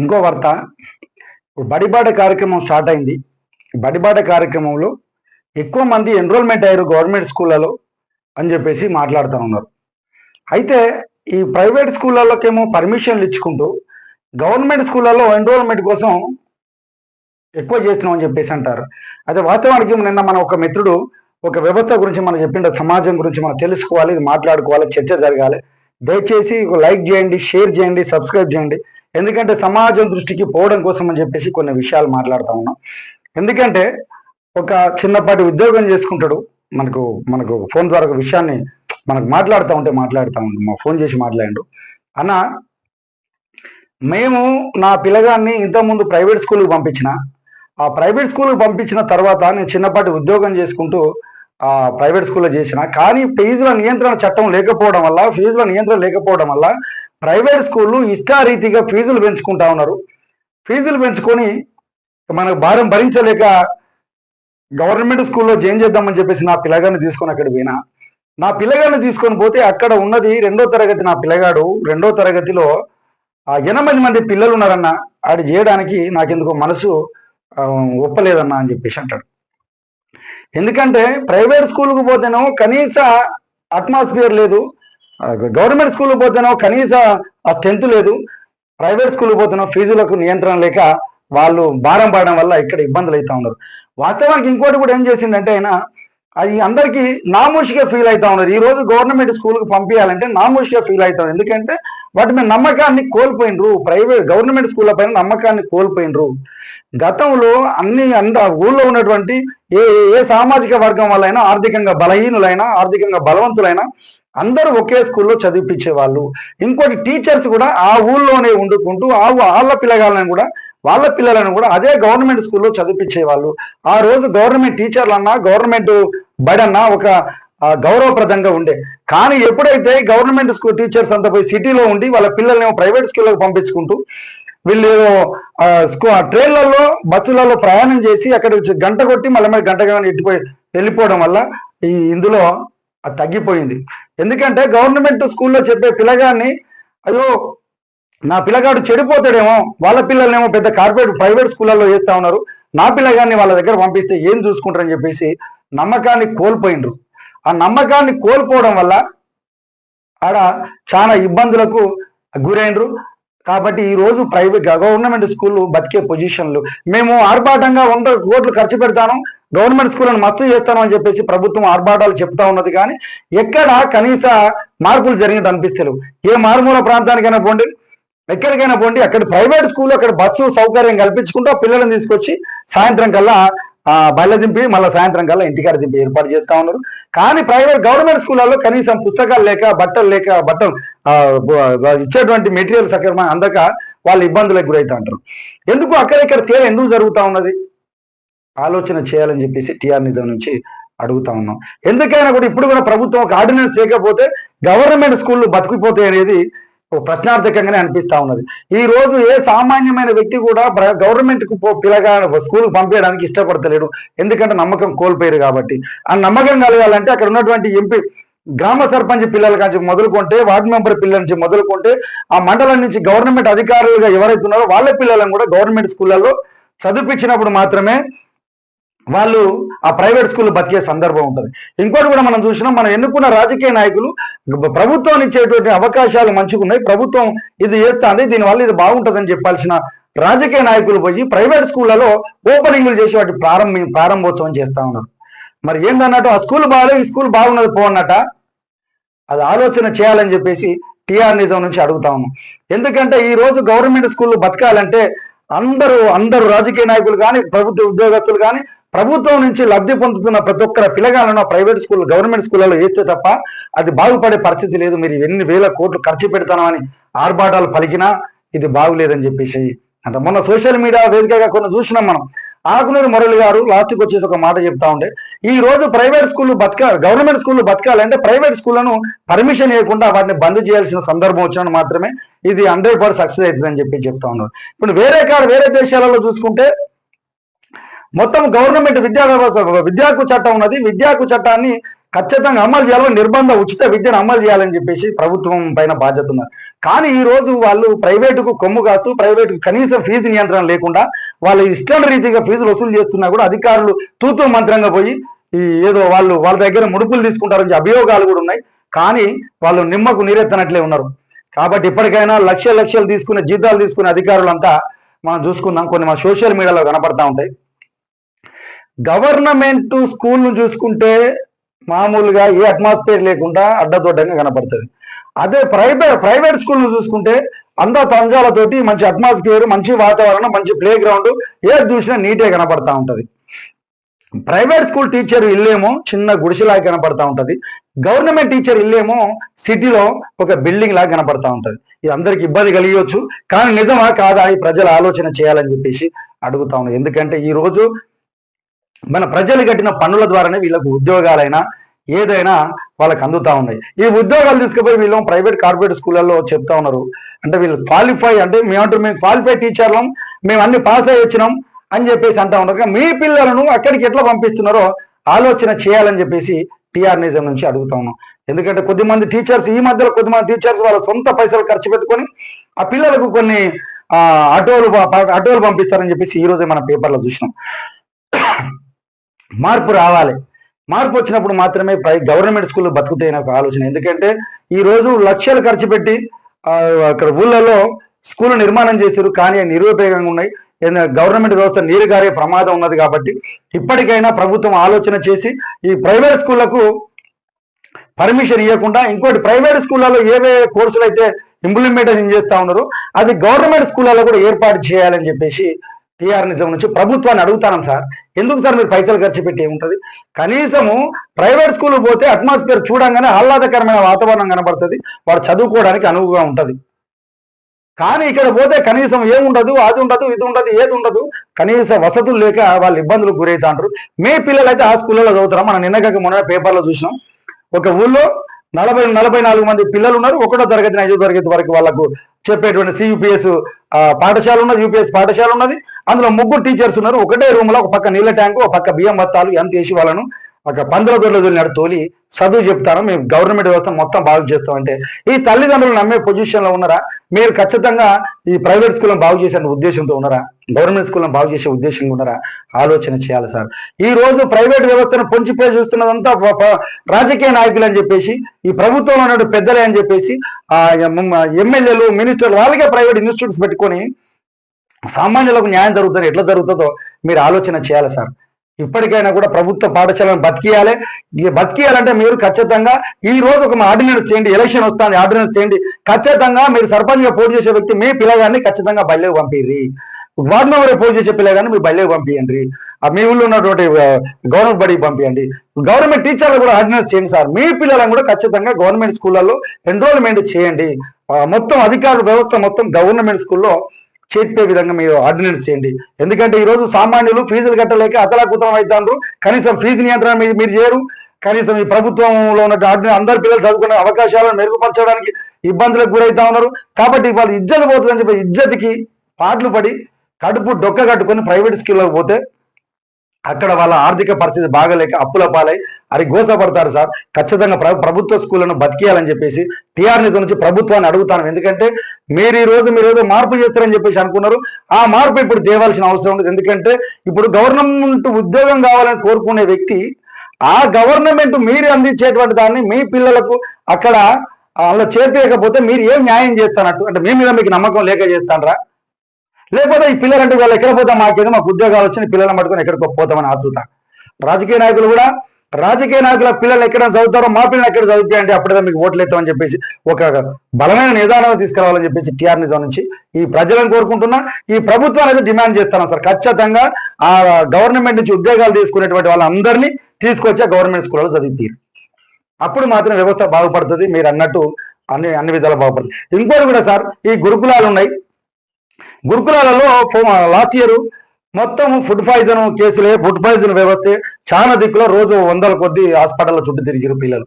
ఇంకో వార్త. ఇప్పుడు బడిబాట కార్యక్రమం స్టార్ట్ అయింది. బడిబాట కార్యక్రమంలో ఎక్కువ మంది ఎన్రోల్మెంట్ అయ్యారు గవర్నమెంట్ స్కూళ్ళలో అని చెప్పేసి మాట్లాడుతూ ఉన్నారు. అయితే ఈ ప్రైవేట్ స్కూళ్ళలోకేమో పర్మిషన్లు ఇచ్చుకుంటూ గవర్నమెంట్ స్కూళ్ళలో ఎన్రోల్మెంట్ కోసం ఎక్కువ చేస్తున్నాం అని చెప్పేసి అంటారు. అయితే వాస్తవానికి నిన్న మన ఒక మిత్రుడు ఒక వ్యవస్థ గురించి మనం చెప్పిండ సమాజం గురించి మనం తెలుసుకోవాలి మాట్లాడుకోవాలి చర్చ జరగాలి. దయచేసి ఒక లైక్ చేయండి షేర్ చేయండి సబ్స్క్రైబ్ చేయండి. ఎందుకంటే సమాజం దృష్టికి పోవడం కోసం అని చెప్పేసి కొన్ని విషయాలు మాట్లాడుతూ ఉన్నాం. ఎందుకంటే ఒక చిన్నపాటి ఉద్యోగం చేసుకుంటాడు. మనకు మనకు ఫోన్ ద్వారా ఒక విషయాన్ని మనకు మాట్లాడుతూ ఉంటే మాట్లాడుతూ ఉంటాం మా ఫోన్ చేసి మాట్లాడు అన్న మేము నా పిల్లగాన్ని ఇంతకుముందు ప్రైవేట్ స్కూల్కి పంపించిన. ఆ ప్రైవేట్ స్కూల్కి పంపించిన తర్వాత నేను చిన్నపాటి ఉద్యోగం చేసుకుంటూ ప్రైవేట్ స్కూల్లో చేసిన కానీ ఫీజుల నియంత్రణ చట్టం లేకపోవడం వల్ల ఫీజుల నియంత్రణ లేకపోవడం వల్ల ప్రైవేట్ స్కూళ్ళు ఇష్టారీతిగా ఫీజులు పెంచుకుంటా ఉన్నారు. ఫీజులు పెంచుకొని మనకు భారం భరించలేక గవర్నమెంట్ స్కూల్లో జాయిన్ చేద్దామని చెప్పేసి నా పిల్లగాన్ని తీసుకొని అక్కడ పోయినా. నా పిల్లగాడిని తీసుకొని పోతే అక్కడ ఉన్నది రెండో తరగతి నా పిల్లగాడు. రెండో తరగతిలో ఆ ఎనభై మంది పిల్లలు ఉన్నారన్న ఆడు చేయడానికి నాకెందుకు మనసు ఒప్పలేదన్నా అని చెప్పేసి అంటాడు. ఎందుకంటే ప్రైవేట్ స్కూల్కి పోతేనో కనీస అట్మాస్ఫియర్ లేదు. గవర్నమెంట్ స్కూల్కి పోతేనో కనీస ఆ స్ట్రెంత్ లేదు. ప్రైవేట్ స్కూల్కి పోతేనో ఫీజులకు నియంత్రణ లేక వాళ్ళు భారం పడడం వల్ల ఇక్కడ ఇబ్బందులు అవుతా ఉన్నారు. వాస్తవానికి ఇంకోటి కూడా ఏం చేసిండంటే ఆయన అది అందరికీ నామూషిగా ఫీల్ అవుతా ఉన్నారు ఈ రోజు గవర్నమెంట్ స్కూల్కి పంపించాలంటే నామూషిగా ఫీల్ అవుతాం ఎందుకంటే వాటి మీద నమ్మకాన్ని కోల్పోయినరు ప్రైవేట్ గవర్నమెంట్ స్కూళ్ళ పైన నమ్మకాన్ని కోల్పోయినరు గతంలో అన్ని అంద ఊళ్ళో ఉన్నటువంటి ఏ ఏ సామాజిక వర్గం వాళ్ళైనా ఆర్థికంగా బలహీనులైనా ఆర్థికంగా బలవంతులైనా అందరూ ఒకే స్కూల్లో చదివిపించే వాళ్ళు ఇంకోటి టీచర్స్ కూడా ఆ ఊళ్ళోనే వండుకుంటూ ఆ వాళ్ళ పిల్లగాళ్ళని కూడా వాళ్ళ పిల్లలను కూడా అదే గవర్నమెంట్ స్కూల్లో చదివించేవాళ్ళు ఆ రోజు గవర్నమెంట్ టీచర్లు అన్నా గవర్నమెంట్ బడన్న ఒక గౌరవప్రదంగా ఉండే. కానీ ఎప్పుడైతే గవర్నమెంట్ స్కూల్ టీచర్స్ అంతా పోయి సిటీలో ఉండి వాళ్ళ పిల్లల్ని ప్రైవేట్ స్కూళ్ళకి పంపించుకుంటూ వీళ్ళు స్కూ ట్రైన్లలో బస్సులలో ప్రయాణం చేసి అక్కడ వచ్చి గంట కొట్టి మళ్ళీ మరి గంట కానీ ఎట్టిపోయి వెళ్ళిపోవడం వల్ల ఈ ఇందులో అది తగ్గిపోయింది. ఎందుకంటే గవర్నమెంట్ స్కూల్లో చెప్పే పిల్లగాన్ని అయ్యో నా పిల్లగాడు చెడిపోతాడేమో వాళ్ళ పిల్లల్నేమో పెద్ద కార్పొరేట్ ప్రైవేట్ స్కూళ్ళల్లో వేస్తా ఉన్నారు నా పిల్లగాన్ని వాళ్ళ దగ్గర పంపిస్తే ఏం చూసుకుంటారని చెప్పేసి నమ్మకాన్ని కోల్పోయిండ్రు ఆ నమ్మకాన్ని కోల్పోవడం వల్ల ఆడ చాలా ఇబ్బందులకు గురైనరు. కాబట్టి ఈ రోజు ప్రైవేట్ గవర్నమెంట్ స్కూల్ బతికే పొజిషన్లు. మేము ఆర్భాటంగా వంద కోట్లు ఖర్చు పెడతాను. గవర్నమెంట్ స్కూళ్ళను మస్తు చేస్తాను అని చెప్పేసి ప్రభుత్వం ఆర్భాటాలు చెప్తా ఉన్నది. కానీ ఎక్కడ కనీస మార్పులు జరిగినట్టు అనిపిస్తలేవు ఏ మారుమూల ప్రాంతానికైనా పోండి ఎక్కడికైనా పోండి అక్కడ ప్రైవేట్ స్కూల్ అక్కడ బస్సు సౌకర్యం కల్పించుకుంటూ పిల్లలను తీసుకొచ్చి సాయంత్రం కల్లా బయలు దింపి మళ్ళీ సాయంత్రం కల్లా ఇంటికాడ దింపి ఏర్పాటు చేస్తా ఉన్నారు. కానీ ప్రైవేట్ గవర్నమెంట్ స్కూళ్ళలో కనీసం పుస్తకాలు లేక బట్టలు లేక బట్టలు ఇచ్చేటువంటి మెటీరియల్ సక్రమ అందక వాళ్ళు ఇబ్బందులకు గురవుతా ఉంటారు. ఎందుకు అక్కడ ఇక్కడ తేడా ఎందుకు జరుగుతా ఉన్నది? ఆలోచన చేయాలని చెప్పేసి టిఆర్ నిజం నుంచి అడుగుతా ఉన్నాం. ఎందుకైనా కూడా ఇప్పుడు కూడా ప్రభుత్వం ఒక ఆర్డినెన్స్ చేయకపోతే గవర్నమెంట్ స్కూళ్ళు బతికిపోతాయి అనేది ప్రశ్నార్థకంగానే అనిపిస్తా ఉన్నది. ఈ రోజు ఏ సామాన్యమైన వ్యక్తి కూడా గవర్నమెంట్కు పిల్లగా స్కూల్ పంపించడానికి ఇష్టపడతలేడు. ఎందుకంటే నమ్మకం కోల్పోయారు కాబట్టి. ఆ నమ్మకం కలగాలంటే అక్కడ ఉన్నటువంటి ఎంపీ గ్రామ సర్పంచ్ పిల్లల నుంచి మొదలుకుంటే వార్డు మెంబర్ పిల్లల నుంచి మొదలుకుంటే ఆ మండలం నుంచి గవర్నమెంట్ అధికారులుగా ఎవరైతే ఉన్నారో వాళ్ళ పిల్లలను కూడా గవర్నమెంట్ స్కూళ్ళలో చదివించినప్పుడు మాత్రమే వాళ్ళు ఆ ప్రైవేట్ స్కూల్ బతికే సందర్భం ఉంటుంది. ఇంకోటి కూడా మనం చూసినాం మనం ఎన్నుకున్న రాజకీయ నాయకులు ప్రభుత్వం ఇచ్చేటువంటి అవకాశాలు మంచిగా ఉన్నాయి. ప్రభుత్వం ఇది చేస్తుంది దీనివల్ల ఇది బాగుంటుందని చెప్పాల్సిన రాజకీయ నాయకులు పోయి ప్రైవేట్ స్కూళ్ళలో ఓపెనింగ్లు చేసి వాటి ప్రారంభ ప్రారంభోత్సవం చేస్తా ఉన్నారు. మరి ఏందన్నట్టు ఆ స్కూల్ బాగాలేదు ఈ స్కూల్ బాగున్నది పోన్నట అది ఆలోచన చేయాలని చెప్పేసి టిఆర్ నిజం నుంచి అడుగుతా ఉన్నాం. ఎందుకంటే ఈ రోజు గవర్నమెంట్ స్కూల్ బతకాలంటే అందరూ అందరూ రాజకీయ నాయకులు కానీ ప్రభుత్వ ఉద్యోగస్తులు కానీ ప్రభుత్వం నుంచి లబ్ధి పొందుతున్న ప్రతి ఒక్కరి పిల్లగాలను ప్రైవేట్ స్కూల్ గవర్నమెంట్ స్కూళ్ళలో వేస్తే తప్ప అది బాగుపడే పరిస్థితి లేదు. మీరు ఎన్ని వేల కోట్లు ఖర్చు పెడతామని ఆర్భాటాలు పలికినా ఇది బాగులేదని చెప్పేసి అంటే మొన్న సోషల్ మీడియా వేదికగా కొన్ని చూసినాం మనం. ఆకునూరు మురళి గారు లాస్ట్కి వచ్చేసి ఒక మాట చెప్తా ఉండే ఈ రోజు ప్రైవేట్ స్కూల్ బతకాలి గవర్నమెంట్ స్కూళ్ళు బతకాలంటే ప్రైవేట్ స్కూళ్ళను పర్మిషన్ ఇవ్వకుండా వాటిని బంద్ చేయాల్సిన సందర్భం వచ్చినప్పుడు మాత్రమే ఇది హండ్రెడ్ పర్సెంట్ సక్సెస్ అవుతుందని చెప్పి చెప్తా ఉన్నారు. ఇప్పుడు వేరే కాడ వేరే దేశాలలో చూసుకుంటే మొత్తం గవర్నమెంట్ విద్యా వ్యవస్థ విద్యాకు చట్టం ఉన్నది. విద్యాకు చట్టాన్ని ఖచ్చితంగా అమలు చేయాలని నిర్బంధ ఉచిత విద్యను అమలు చేయాలని చెప్పేసి ప్రభుత్వం పైన బాధ్యత ఉన్నారు కానీ ఈ రోజు వాళ్ళు ప్రైవేటుకు కొమ్ము కాస్తూ ప్రైవేటుకు కనీసం ఫీజు నియంత్రణ లేకుండా వాళ్ళ ఇష్టం రీతిగా ఫీజులు వసూలు చేస్తున్నా కూడా అధికారులు తూతూ మంత్రంగా పోయి ఈ ఏదో వాళ్ళు వాళ్ళ దగ్గర ముడుపులు తీసుకుంటారని అభియోగాలు కూడా ఉన్నాయి. కానీ వాళ్ళు నిమ్మకు నీరెత్తనట్లే ఉన్నారు. కాబట్టి ఇప్పటికైనా లక్ష లక్షలు తీసుకునే జీతాలు తీసుకునే అధికారులంతా మనం చూసుకుందాం. కొన్ని మన సోషల్ మీడియాలో కనపడతా ఉంటాయి. గవర్నమెంట్ స్కూల్ను చూసుకుంటే మామూలుగా ఏ అట్మాస్ఫియర్ లేకుండా అడ్డదొడ్డంగా కనపడుతుంది. అదే ప్రైవేట్ ప్రైవేట్ స్కూల్ను చూసుకుంటే అందా తంజాలతోటి మంచి అట్మాస్ఫియర్ మంచి వాతావరణం మంచి ప్లే గ్రౌండ్ ఏది చూసినా నీటే కనపడతా ఉంటుంది. ప్రైవేట్ స్కూల్ టీచర్ ఇల్లేమో చిన్న గుడిసెలాగా కనపడతా ఉంటుంది. గవర్నమెంట్ టీచర్ ఇల్లేమో సిటీలో ఒక బిల్డింగ్ లాగా కనపడతా ఉంటుంది. ఇది అందరికి ఇబ్బంది కలిగవచ్చు కానీ నిజమా కాదా ఈ ప్రజలు ఆలోచన చేయాలని చెప్పేసి అడుగుతా ఉన్నాం. ఎందుకంటే ఈ రోజు మన ప్రజలు కట్టిన పన్నుల ద్వారానే వీళ్ళకు ఉద్యోగాలైనా ఏదైనా వాళ్ళకి అందుతా ఉన్నాయి. ఈ ఉద్యోగాలు తీసుకుపోయి వీళ్ళు ప్రైవేట్ కార్పొరేట్ స్కూళ్ళల్లో చెప్తా ఉన్నారు. అంటే వీళ్ళు క్వాలిఫై అంటే మేమంటారు మేము క్వాలిఫై టీచర్లం మేము అన్ని పాస్ అయ్యి వచ్చినాం అని చెప్పేసి అంటా ఉన్నారు. కానీ మీ పిల్లలను అక్కడికి ఎట్లా పంపిస్తున్నారో ఆలోచన చేయాలని చెప్పేసి టీఆర్నిజం నుంచి అడుగుతా ఉన్నాం. ఎందుకంటే కొద్దిమంది టీచర్స్ ఈ మధ్యలో కొద్దిమంది టీచర్స్ వాళ్ళ సొంత పైసలు ఖర్చు పెట్టుకొని ఆ పిల్లలకు కొన్ని ఆ, ఆటోలు పంపిస్తారని చెప్పేసి ఈ రోజే మన పేపర్లో చూసినాం. మార్పు రావాలి. మార్పు వచ్చినప్పుడు మాత్రమే ప్రై గవర్నమెంట్ స్కూల్ బతుకుతాయని ఒక ఆలోచన. ఎందుకంటే ఈ రోజు లక్షలు ఖర్చు పెట్టి అక్కడ ఊళ్ళలో స్కూల్ నిర్మాణం చేశారు. కానీ అవి నిరుపయోగంగా ఉన్నాయి. గవర్నమెంట్ వ్యవస్థ నీరు గారే ప్రమాదం ఉన్నది కాబట్టి ఇప్పటికైనా ప్రభుత్వం ఆలోచన చేసి ఈ ప్రైవేట్ స్కూళ్ళకు పర్మిషన్ ఇవ్వకుండా ఇంకోటి ప్రైవేట్ స్కూళ్ళలో ఏవే కోర్సులు అయితే ఇంప్లిమెంటేషన్ చేస్తా ఉన్నారో అది గవర్నమెంట్ స్కూళ్ళలో కూడా ఏర్పాటు చేయాలని చెప్పేసి టీఆర్ నిజం నుంచి ప్రభుత్వాన్ని అడుగుతాను సార్. ఎందుకు సార్ మీరు పైసలు ఖర్చు పెట్టి ఉంటుంది కనీసము ప్రైవేట్ స్కూల్ పోతే అట్మాస్ఫియర్ చూడంగానే ఆహ్లాదకరమైన వాతావరణం కనబడుతుంది. వాడు చదువుకోవడానికి అనువుగా ఉంటుంది. కానీ ఇక్కడ పోతే కనీసం ఏముండదు అది ఉండదు ఇది ఉండదు ఏది ఉండదు. కనీస వసతులు లేక వాళ్ళు ఇబ్బందులకు గురవుతాంటారు మీ పిల్లలు అయితే ఆ స్కూళ్ళలో చదువుతారా? మనం నిన్నగాక మొన్న పేపర్లో చూసినాం. ఒక ఊళ్ళో నలభై నలభై నాలుగు మంది పిల్లలు ఉన్నారు. ఒకటో తరగతి ఐదో తరగతి వరకు వాళ్ళకు చెప్పేటువంటి సియుపిఎస్ పాఠశాల ఉన్నది యూపీఎస్ పాఠశాల ఉన్నది. అందులో ముగ్గురు టీచర్స్ ఉన్నారు. ఒకటే రూమ్లో ఒక పక్క నీళ్ళ ట్యాంకు ఒక పక్క బియ్యం బత్తాలు ఎంత వేసి వాళ్ళను ఒక పందుల దొరల దొరినాడు తోలి చదువు చెప్తాను. మేము గవర్నమెంట్ వ్యవస్థ మొత్తం బాగు చేస్తామంటే ఈ తల్లిదండ్రులు నమ్మే పొజిషన్లో ఉన్నారా? మీరు ఖచ్చితంగా ఈ ప్రైవేట్ స్కూల్ని బాగు చేసే ఉద్దేశంతో ఉన్నారా? గవర్నమెంట్ స్కూల్ని బాగు చేసే ఉద్దేశంగా ఉన్నారా? ఆలోచన చేయాలి సార్. ఈ రోజు ప్రైవేట్ వ్యవస్థను పొంచిపోయి చూస్తున్నదంతా రాజకీయ నాయకులు అని చెప్పేసి ఈ ప్రభుత్వంలో ఉన్న పెద్దలే అని చెప్పేసి ఆ ఎమ్మెల్యేలు మినిస్టర్లు వాళ్ళకే ప్రైవేట్ ఇన్స్టిట్యూట్స్ పెట్టుకొని సామాన్యులకు న్యాయం జరుగుతుంది ఎట్లా జరుగుతుందో మీరు ఆలోచన చేయాలి సార్. ఇప్పటికైనా కూడా ప్రభుత్వ పాఠశాలను బతికేయాలి. బతికేయాలంటే మీరు ఖచ్చితంగా ఈ రోజు ఒక ఆర్డినెన్స్ చేయండి ఎలక్షన్ వస్తుంది ఆర్డినెన్స్ చేయండి. ఖచ్చితంగా మీరు సర్పంచ్గా పోటీ చేసే వ్యక్తి మీ పిల్లగాన్ని ఖచ్చితంగా బయలుకి పంపిర్రి. వార్డు మెంబర్ పోటీ చేసే పిల్లగాన్ని మీరు బయలుకి పంపించండి మీ ఊళ్ళో ఉన్నటువంటి గవర్నమెంట్ బడికి పంపించండి గవర్నమెంట్ టీచర్లు కూడా ఆర్డినెన్స్ చేయండి సార్. మీ పిల్లలను కూడా ఖచ్చితంగా గవర్నమెంట్ స్కూళ్ళల్లో ఎన్రోల్మెంట్ చేయండి. మొత్తం అధికారుల వ్యవస్థ మొత్తం గవర్నమెంట్ స్కూల్లో చేర్పే విధంగా మీరు ఆర్డినెన్స్ చేయండి. ఎందుకంటే ఈ రోజు సామాన్యులు ఫీజులు కట్టలేక అతలాకుతలం అవుతారు కనీసం ఫీజు నియంత్రణ మీరు మీరు చేయరు. కనీసం ఈ ప్రభుత్వంలో ఉన్న ఆర్డినెన్స్ అందరు పిల్లలు చదువుకునే అవకాశాలను మెరుగుపరచడానికి ఇబ్బందులకు గురవుతా ఉన్నారు. కాబట్టి వాళ్ళు ఇజ్జత పోతుందని చెప్పి ఇజ్జత్కి పాటలు పడి కడుపు డొక్క కట్టుకొని ప్రైవేట్ స్కూల్లోకి పోతే అక్కడ వాళ్ళ ఆర్థిక పరిస్థితి బాగలేక అప్పుల పాలై అది గోసపడతారు సార్. ఖచ్చితంగా ప్రభుత్వ స్కూళ్ళను బతికేయాలని చెప్పేసి టీఆర్ నిజం నుంచి ప్రభుత్వాన్ని అడుగుతాను. ఎందుకంటే మీరు ఈ రోజు మీరు ఏదో మార్పు చేస్తారని చెప్పేసి అనుకున్నారు. ఆ మార్పు ఇప్పుడు తేవాల్సిన అవసరం ఉంది ఎందుకంటే ఇప్పుడు గవర్నమెంట్ ఉద్యోగం కావాలని కోరుకునే వ్యక్తి ఆ గవర్నమెంట్ మీరు అందించేటువంటి దాన్ని మీ పిల్లలకు అక్కడ అలా చేర్పేయకపోతే మీరు ఏం న్యాయం చేస్తానట్టు? అంటే మీ మీద మీకు నమ్మకం లేక చేస్తానరా? లేకపోతే ఈ పిల్లలంటే వాళ్ళు ఎక్కడ పోతాం? మాకేదో మాకు ఉద్యోగాలు వచ్చిన పిల్లలను పట్టుకొని ఎక్కడికి పోతామని ఆతృత రాజకీయ నాయకులు కూడా రాజకీయ నాయకుల పిల్లలు ఎక్కడ చదువుతారో మా పిల్లలు ఎక్కడ చదువుతాయంటే అప్పుడే మీకు ఓట్లు ఎత్తామని చెప్పేసి ఒక బలమైన నిదానం తీసుకురావాలని చెప్పేసి టీఆర్ నిజం నుంచి ఈ ప్రజలను కోరుకుంటున్నా. ఈ ప్రభుత్వాన్ని అయితే డిమాండ్ చేస్తాను సార్. ఖచ్చితంగా ఆ గవర్నమెంట్ నుంచి ఉద్యోగాలు తీసుకునేటువంటి వాళ్ళందరినీ తీసుకొచ్చి గవర్నమెంట్ స్కూల్లో చదివితీరు అప్పుడు మాత్రం వ్యవస్థ బాగుపడుతుంది. మీరు అన్నట్టు అన్ని అన్ని విధాలు బాగుపడుతుంది. ఇంకోటి కూడా సార్ ఈ గురుకులాలు ఉన్నాయి. గురుకులాలలో లాస్ట్ ఇయర్ మొత్తం ఫుడ్ పాయిజన్ కేసులే ఫుడ్ పాయిజన్ వ్యవస్థ చాలా దిక్కులో రోజు వందల కొద్ది హాస్పిటల్లో చుట్టూ తిరిగిరు పిల్లలు.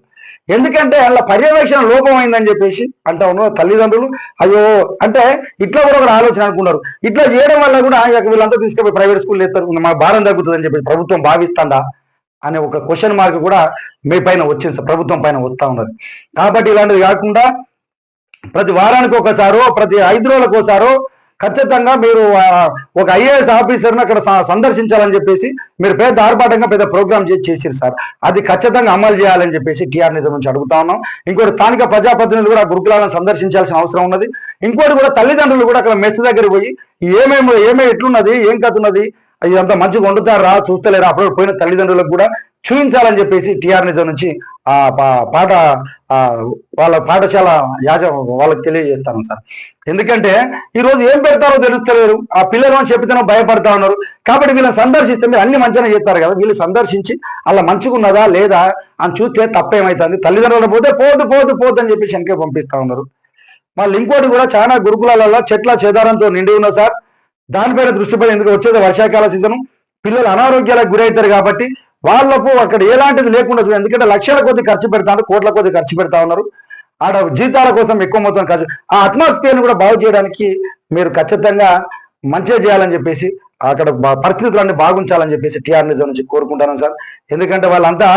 ఎందుకంటే వాళ్ళ పర్యవేక్షణ లోపమైందని చెప్పేసి అంటా ఉన్నారు తల్లిదండ్రులు. అయ్యో అంటే ఇట్లా కూడా ఒక ఆలోచన అనుకున్నారు. ఇట్లా చేయడం వల్ల కూడా వీళ్ళంతా తీసుకుపోయి ప్రైవేట్ స్కూల్ ఎత్తారు మా భారం తగ్గుతుందని చెప్పి ప్రభుత్వం భావిస్తుందా అనే ఒక క్వశ్చన్ మార్క్ కూడా మీ పైన వచ్చింది ప్రభుత్వం పైన వస్తూ ఉన్నది. కాబట్టి ఇలాంటిది కాకుండా ప్రతి వారానికి ఒకసారో ప్రతి ఐదు రోజులకు ఒకసారో ఖచ్చితంగా మీరు ఒక ఐఏఎస్ ఆఫీసర్ని అక్కడ స- సందర్శించాలని చెప్పేసి మీరు పెద్ద ఆర్భాటంగా పెద్ద ప్రోగ్రామ్ చేసి సార్. అది ఖచ్చితంగా అమలు చేయాలని చెప్పేసి టీఆర్ నిజం నుంచి అడుగుతా ఉన్నాం. ఇంకోటి స్థానిక ప్రజాప్రతినిధులు కూడా గురుకులాలను సందర్శించాల్సిన అవసరం ఉన్నది. ఇంకోటి కూడా తల్లిదండ్రులు కూడా అక్కడ మెస్ దగ్గరికి పోయి ఏమేమి ఏమేమి ఎట్లున్నది ఏం కథ ఉన్నది ఇదంతా మంచిగా వండుతారా చూస్తలేరా అప్పుడు పోయిన తల్లిదండ్రులకు కూడా చూపించాలని చెప్పేసి టీఆర్ నిజం నుంచి ఆ పా- పాట వాళ్ళ పాఠశాల యాజ వాళ్ళకి తెలియజేస్తాను సార్. ఎందుకంటే ఈరోజు ఏం పెడతారో తెలుస్తలేరు ఆ పిల్లలు అని చెప్పితేనో భయపడతా ఉన్నారు. కాబట్టి వీళ్ళని సందర్శిస్తే మీరు అన్ని మంచిగా చేస్తారు కదా. వీళ్ళు సందర్శించి అలా మంచిగా ఉన్నదా లేదా అని చూస్తే తప్పేమవుతుంది తల్లిదండ్రులు పోతే పోదు పోదు పోదు అని చెప్పి వెనకే పంపిస్తా ఉన్నారు. మళ్ళీ ఇంకోటి కూడా చాలా గురుకులాలలో చెట్ల చేదారంతో నిండి ఉన్నా సార్. దానిపైన దృష్టి పడి ఎందుకు వచ్చేది? వర్షాకాల సీజన్. పిల్లలు అనారోగ్యాలకు గురవుతారు కాబట్టి వాళ్ళకు అక్కడ ఎలాంటిది లేకుండా చూడండి. ఎందుకంటే లక్షల కొద్ది ఖర్చు పెడతాను కోట్ల కొద్ది ఖర్చు పెడతా ఉన్నారు. ఆడ జీతాల కోసం ఎక్కువ మొత్తం ఖర్చు. ఆ అట్మాస్ఫియర్ని కూడా బాగు చేయడానికి మీరు ఖచ్చితంగా మంచిగా చేయాలని చెప్పేసి అక్కడ పరిస్థితులన్నీ బాగుంచాలని చెప్పేసి టీఆర్ నిజం నుంచి కోరుకుంటాను సార్. ఎందుకంటే వాళ్ళంతా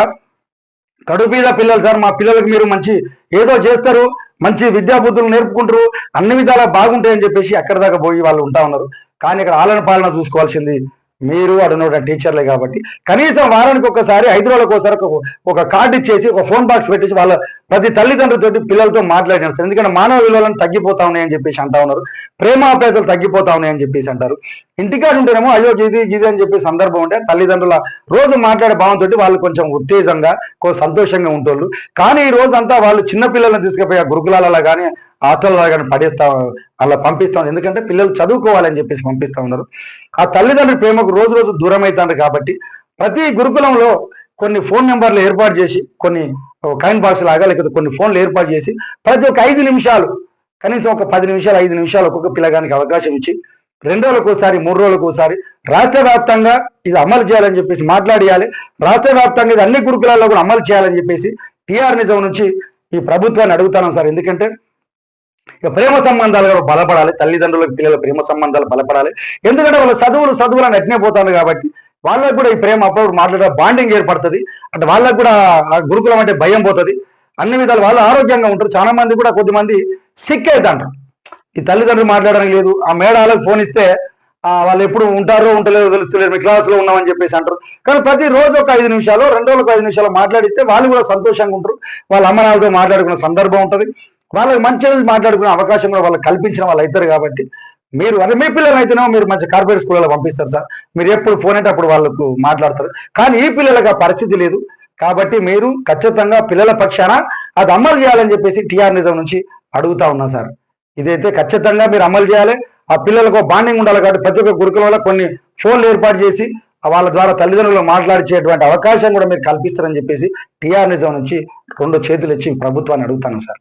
కడుపీద పిల్లలు సార్. మా పిల్లలకు మీరు మంచి ఏదో చేస్తారు మంచి విద్యాబుద్ధులు నేర్పుకుంటారు అన్ని విధాలా బాగుంటాయని చెప్పేసి అక్కడ దాకా పోయి వాళ్ళు ఉంటా ఉన్నారు. కానీ ఇక్కడ ఆలన పాలన చూసుకోవాల్సింది మీరు అడుగున్న టీచర్లే కాబట్టి. కనీసం వారానికి ఒకసారి ఐదు రోజులకు ఒకసారి ఒక- కార్డు ఇచ్చేసి ఒక ఫోన్ బాక్స్ పెట్టేసి వాళ్ళ ప్రతి తల్లిదండ్రులతో పిల్లలతో మాట్లాడినారు సార్. ఎందుకంటే మానవ విలువలను తగ్గిపోతా ఉన్నాయని చెప్పేసి అంటా ఉన్నారు. ప్రేమాపేతలు తగ్గిపోతా ఉన్నాయని చెప్పేసి అంటారు. ఇంటికాడ ఉంటేనేమో అయ్యో ఇది ఇది అని చెప్పి సందర్భం ఉంటే తల్లిదండ్రుల రోజు మాట్లాడే భావంతో వాళ్ళు కొంచెం ఉత్తేజంగా కొంచెం సంతోషంగా ఉంటోళ్ళు. కానీ ఈ రోజు అంతా వాళ్ళు చిన్న పిల్లల్ని తీసుకుపోయి ఆ గురుకులాలలో కానీ హాస్టల్లో కానీ పడేస్తా అలా పంపిస్తాం ఎందుకంటే పిల్లలు చదువుకోవాలని చెప్పేసి పంపిస్తా ఉన్నారు. ఆ తల్లిదండ్రుల ప్రేమకు రోజు రోజు దూరం అవుతుంది కాబట్టి ప్రతి గురుకులంలో కొన్ని ఫోన్ నెంబర్లు ఏర్పాటు చేసి కొన్ని కాయిన్ బాక్స్ లాగా లేకపోతే కొన్ని ఫోన్లు ఏర్పాటు చేసి ప్రతి ఒక్క ఐదు నిమిషాలు కనీసం ఒక పది నిమిషాలు ఐదు నిమిషాలు ఒక్కొక్క పిల్లగానికి అవకాశం ఇచ్చి రెండు రోజులకు ఒకసారి మూడు రోజులకు ఒకసారి రాష్ట్ర వ్యాప్తంగా ఇది అమలు చేయాలని చెప్పేసి మాట్లాడియాలి. రాష్ట్ర వ్యాప్తంగా ఇది అన్ని గురుకులాల్లో కూడా అమలు చేయాలని చెప్పేసి టీఆర్ నిజం నుంచి ఈ ప్రభుత్వాన్ని అడుగుతాను సార్. ఎందుకంటే ఇక ప్రేమ సంబంధాలు కూడా బలపడాలి తల్లిదండ్రుల పిల్లల ప్రేమ సంబంధాలు బలపడాలి. ఎందుకంటే వాళ్ళ చదువులు చదువులు అని పోతాను కాబట్టి వాళ్ళకు కూడా ఈ ప్రేమ అప్పుడు మాట్లాడే బాండింగ్ ఏర్పడుతుంది. అంటే వాళ్ళకు కూడా గురుకులం అంటే భయం పోతుంది. అన్ని విధాలు వాళ్ళు ఆరోగ్యంగా ఉంటారు. చాలా మంది కూడా కొద్దిమంది సిక్ అవుతాంటారు ఈ తల్లిదండ్రులు మాట్లాడడం లేదు. ఆ మేడాలకు ఫోన్ ఇస్తే వాళ్ళు ఎప్పుడు ఉంటారో ఉంటలేదో తెలుస్తలేరు మీ క్లాసులో ఉన్నామని చెప్పేసి అంటారు. కానీ ప్రతి రోజు ఒక ఐదు నిమిషాలు రెండు రోజులకు ఐదు నిమిషాలు మాట్లాడిస్తే వాళ్ళు కూడా సంతోషంగా ఉంటారు. వాళ్ళ అమ్మ నాన్నతో మాట్లాడుకునే సందర్భం ఉంటుంది. వాళ్ళకి మంచి మాట్లాడుకునే అవకాశం కూడా వాళ్ళకి కల్పించిన వాళ్ళు అవుతారు కాబట్టి మీరు అదే మీ పిల్లలు మీరు మంచి కార్పొరేట్ స్కూల్లో పంపిస్తారు సార్. మీరు ఎప్పుడు ఫోన్ అయితే అప్పుడు వాళ్ళకు మాట్లాడతారు. కానీ ఈ పిల్లలకు ఆ పరిస్థితి లేదు. కాబట్టి మీరు ఖచ్చితంగా పిల్లల పక్షాన అది అమలు చేయాలని చెప్పేసి టీఆర్ నిజం నుంచి అడుగుతా ఉన్నా సార్. ఇదైతే ఖచ్చితంగా మీరు అమలు చేయాలి. ఆ పిల్లలకు బాండింగ్ ఉండాలి కాబట్టి ప్రతి ఒక్క గురుకులంలో కొన్ని ఫోన్లు ఏర్పాటు చేసి వాళ్ళ ద్వారా తల్లిదండ్రులు మాట్లాడిచేటువంటి అవకాశం కూడా మీరు కల్పిస్తారని చెప్పేసి టీఆర్ నిజం నుంచి రెండు చేతులు ఇచ్చి ప్రభుత్వాన్ని అడుగుతాను సార్.